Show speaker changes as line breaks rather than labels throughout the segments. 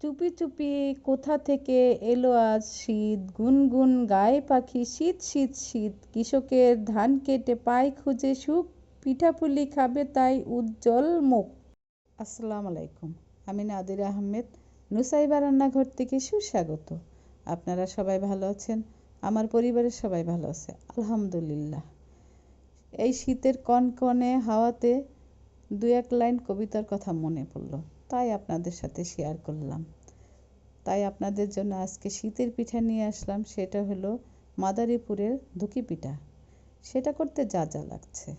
চুপি চুপি কোথা থেকে এলো আজ শীত? গুনগুন গায়ে পাখি, শীত শীত শীত। কৃষকের ধান কেটে পায় খুঁজে সুখ, পিঠাপুলি খাবে তাই উজ্জ্বল মুখ। আসসালামু আলাইকুম, আমি নাদির আহমেদ, নুসাইবা রান্নাঘর থেকে সুস্বাগত। আপনারা সবাই ভালো আছেন? আমার পরিবারের সবাই ভালো আছে, আলহামদুলিল্লাহ। এই শীতের কনকনে হাওয়াতে দু এক লাইন কবিতার কথা মনে পড়ল। তাই আপনাদের সাথে শেয়ার করলাম। তাই আপনাদের জন্য আজকে শীতের পিঠা নিয়ে আসলাম, সেটা হলো মাদারীপুরের ধুকি পিঠা। সেটা করতে যা যা লাগছে।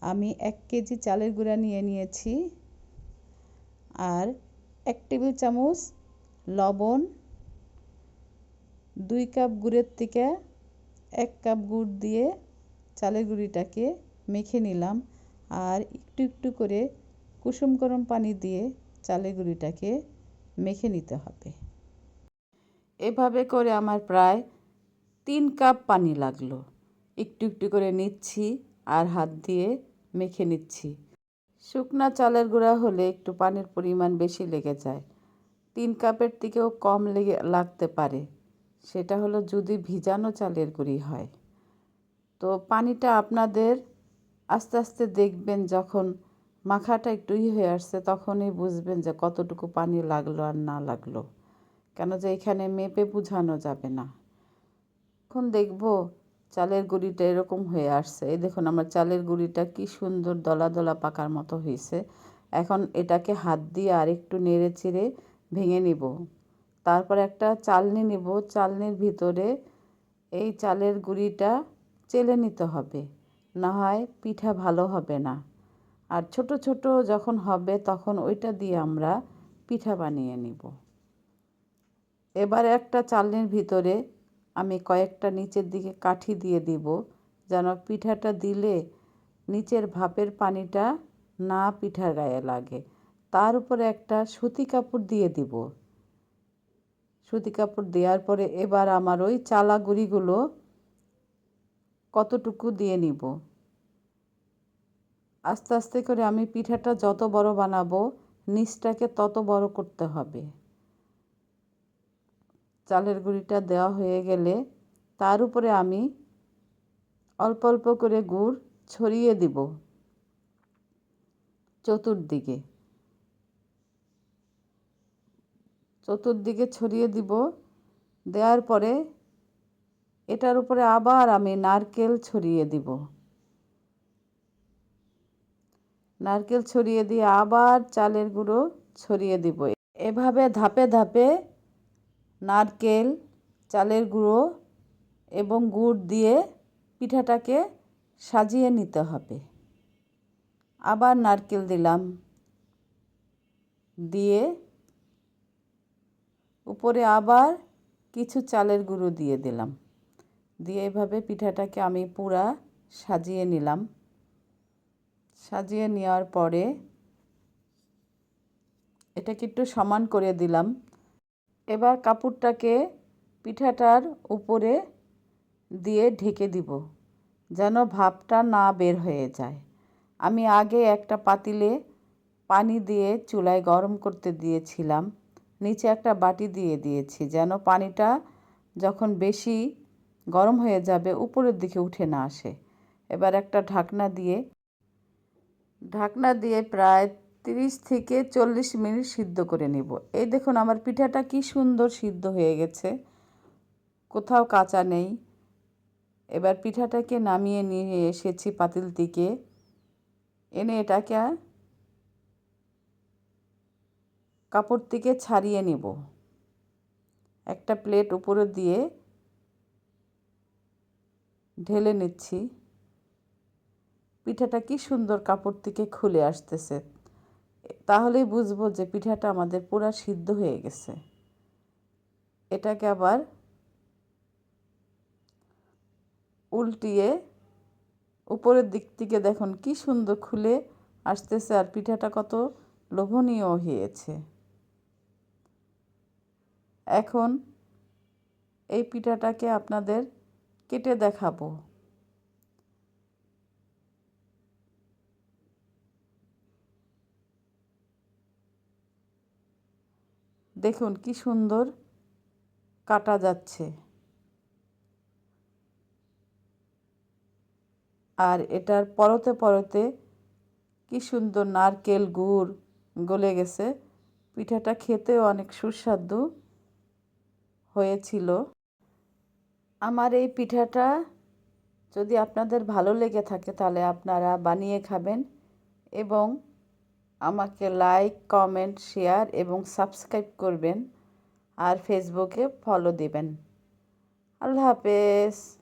আমি এক কেজি চালের গুঁড়া নিয়ে নিয়েছি আর এক টেবিল চামচ লবণ, দুই কাপ গুড়ের থেকে এক কাপ গুড় দিয়ে চালের গুঁড়িটাকে মেখে নিলাম আর একটু একটু করে কুসুম গরম পানি দিয়ে চালের গুঁড়িটাকে মেখে নিতে হবে। এভাবে করে আমার প্রায় তিন কাপ পানি লাগল। একটু একটু করে নিচ্ছি আর হাত দিয়ে মেখে নিচ্ছি। শুকনা চালের গুঁড়া হলে একটু পানির পরিমাণ বেশি লেগে যায়। তিন কাপের থেকেও কম লেগে, লাগতে পারে। সেটা হলো যদি ভিজানো চালের গুঁড়ি হয়। তো পানিটা আপনাদের আস্তে আস্তে দেখবেন যখন মাখাটা একটু ই হয়ে আসছে, তখনই বুঝবেন যে কতটুকু পানি লাগল আর না লাগল। কেন যে এখানে মেপে বুঝানো যাবে না। এখন দেখব চালের গুঁড়িটা এরকম হয়ে আসছে। এই দেখুন, আমার চালের গুঁড়িটা কি সুন্দর দলা দলা পাকার মতো হয়েছে। এখন এটাকে হাত দিয়ে আর একটু নেড়ে চিড়ে ভেঙে নিব। তারপর একটা চালনি নিব। চালনির ভিতরে এই চালের গুঁড়িটা চেলে নিতে হবে। না হয় পিঠা ভালো হবে না। আর ছোট ছোট যখন হবে, তখন ওইটা দিয়ে আমরা পিঠা বানিয়ে নিব। এবার একটা চালনির ভিতরে আমি কয়েকটা নিচের দিকে কাঠি দিয়ে দিব, যেন পিঠাটা দিলে নিচের ভাপের পানিটা না পিঠার গায়ে লাগে। তার উপরে একটা সুতি কাপড় দিয়ে দিব। সুতি কাপড় দেওয়ার পরে এবার আমার ওই চালা গুঁড়িগুলো কতটুকু দিয়ে নিব? আস্তে আস্তে করে আমি পিঠাটা যত বড় বানাবো, নিচটাকে তত বড় করতে হবে। চালের গুঁড়িটা দেওয়া হয়ে গেলে তার উপরে আমি অল্প অল্প করে গুড় ছড়িয়ে দিব চতুর্দিকে। চতুর্দিকে ছড়িয়ে দিব, দেওয়ার পরে এটার উপরে আবার আমি নারকেল ছড়িয়ে দিব। নারকেল ছড়িয়ে দিয়ে আবার চালের গুঁড়ো ছড়িয়ে দিব। এভাবে ধাপে ধাপে নারকেল, চালের গুঁড়ো এবং গুড় দিয়ে পিঠাটাকে সাজিয়ে নিতে হবে। আবার নারকেল দিলাম। দিয়ে উপরে আবার কিছু চালের গুঁড়ো দিয়ে দিলাম। দিয়ে এভাবে পিঠাটাকে আমি পুরা সাজিয়ে নিলাম। সাজিয়ে নেওয়ার পরে এটাকে একটু সমান করে দিলাম। এবার কাপড়টাকে পিঠাটার উপরে দিয়ে ঢেকে দিব, যেন ভাপটা না বের হয়ে যায়। আমি আগে একটা পাতিলে পানি দিয়ে চুলায় গরম করতে দিয়েছিলাম, নিচে একটা বাটি দিয়ে দিয়েছি, যেন পানিটা যখন বেশি গরম হয়ে যাবে, উপরের দিকে উঠে না আসে। এবার একটা ঢাকনা দিয়ে ঢাকনা দিয়ে প্রায় তিরিশ থেকে চল্লিশ মিনিট সিদ্ধ করে নিব। এই দেখুন, আমার পিঠাটা কি সুন্দর সিদ্ধ হয়ে গেছে। কোথাও কাঁচা নেই। এবার পিঠাটাকে নামিয়ে নিয়ে এসেছি পাতিল থেকে এনে এটাকে কাপড় থেকে ছাড়িয়ে নেব। একটা প্লেট উপরে দিয়ে ঢেলে নিচ্ছি। পিঠাটা কি সুন্দর কাপড় থেকে খুলে আসতেছে। তাহলেই বুঝব যে পিঠাটা আমাদের পুরা সিদ্ধ হয়ে গেছে। এটাকে আবার উল্টিয়ে উপরের দিক থেকে দেখুন কি সুন্দর খুলে আসতেছে আর পিঠাটা কত লোভনীয় হয়েছে। এখন এই পিঠাটাকে আপনাদের কেটে দেখাবো। দেখুন কি সুন্দর কাটা যাচ্ছে। আর এটার পরতে পরতে কি সুন্দর নারকেল গুড় গলে গেছে। পিঠাটা খেতেও অনেক সুস্বাদু হয়েছিল। আমার এই পিঠাটা যদি আপনাদের ভালো লেগে থাকে তাহলে আপনারা বানিয়ে খাবেন এবং আমাকে লাইক কমেন্ট শেয়ার এবং সাবস্ক্রাইব করবেন আর ফেসবুকে ফলো দেবেন। আল্লাহ হাফেজ।